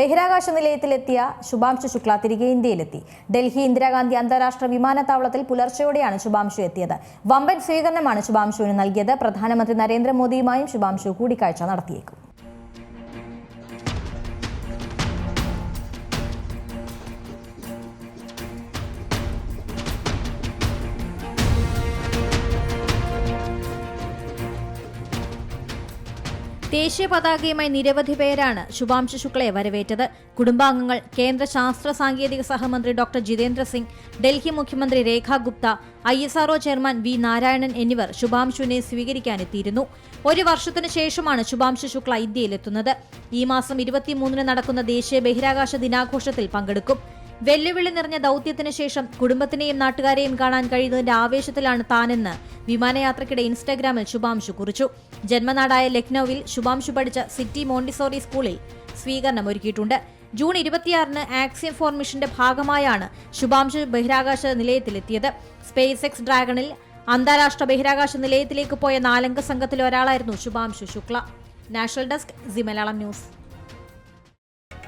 ബഹിരാകാശ നിലയത്തിലെത്തിയ ശുഭാംശു ശുക്ല തിരികെ ഇന്ത്യയിലെത്തി. ഡൽഹി ഇന്ദിരാഗാന്ധി അന്താരാഷ്ട്ര വിമാനത്താവളത്തിൽ പുലർച്ചെയോടെയാണ് ശുഭാംശു എത്തിയത്. വമ്പൻ സ്വീകരണമാണ് ശുഭാംശുവിന് നൽകിയത്. പ്രധാനമന്ത്രി നരേന്ദ്രമോദിയുമായും ശുഭാംശു കൂടിക്കാഴ്ച നടത്തിയേക്കും. ദേശീയ പതാകയുമായി നിരവധി പേരാണ് ശുഭാംശു ശുക്ലയെ വരവേറ്റത്. കുടുംബാംഗങ്ങൾ കേന്ദ്ര ശാസ്ത്ര സാങ്കേതിക സഹമന്ത്രി ഡോക്ടർ ജിതേന്ദ്ര സിംഗ് ഡൽഹി മുഖ്യമന്ത്രി Rekha Gupta I S R O chairman V Narayanan എന്നിവർ ശുഭാംശുവിനെ സ്വീകരിക്കാനെത്തിയിരുന്നു. ഒരു വർഷത്തിനു ശേഷമാണ് ശുഭാംശു ശുക്ല ഇന്ത്യയിലെത്തുന്നത്. ഈ മാസം ഇരുപത്തിമൂന്നിന് നടക്കുന്ന ദേശീയ ബഹിരാകാശ ദിനാഘോഷത്തിൽ പങ്കെടുക്കും. വെല്ലുവിളി നിറഞ്ഞ ദൗത്യത്തിന് ശേഷം കുടുംബത്തിനെയും നാട്ടുകാരെയും കാണാൻ കഴിയുന്നതിന്റെ ആവേശത്തിലാണ് താനെന്ന് വിമാനയാത്രയ്ക്കിടെ ഇൻസ്റ്റാഗ്രാമിൽ ശുഭാംശു കുറിച്ചു. ജന്മനാടായ ലക്നൌവിൽ ശുഭാംശു പഠിച്ച സിറ്റി മോണ്ടിസോറി സ്കൂളിൽ സ്വീകരണം ഒരുക്കിയിട്ടുണ്ട്. ജൂൺ ഇരുപത്തിയാറിന് ആക്സിയം ഫോർ മിഷന്റെ ഭാഗമായാണ് ശുഭാംശു ബഹിരാകാശ നിലയത്തിലെത്തിയത്. സ്പേസ് എക്സ് ഡ്രാഗണിൽ അന്താരാഷ്ട്ര ബഹിരാകാശ നിലയത്തിലേക്ക് പോയ നാലംഗ സംഘത്തിൽ ഒരാളായിരുന്നു Shubhanshu Shukla. National desk Zee Malayalam news.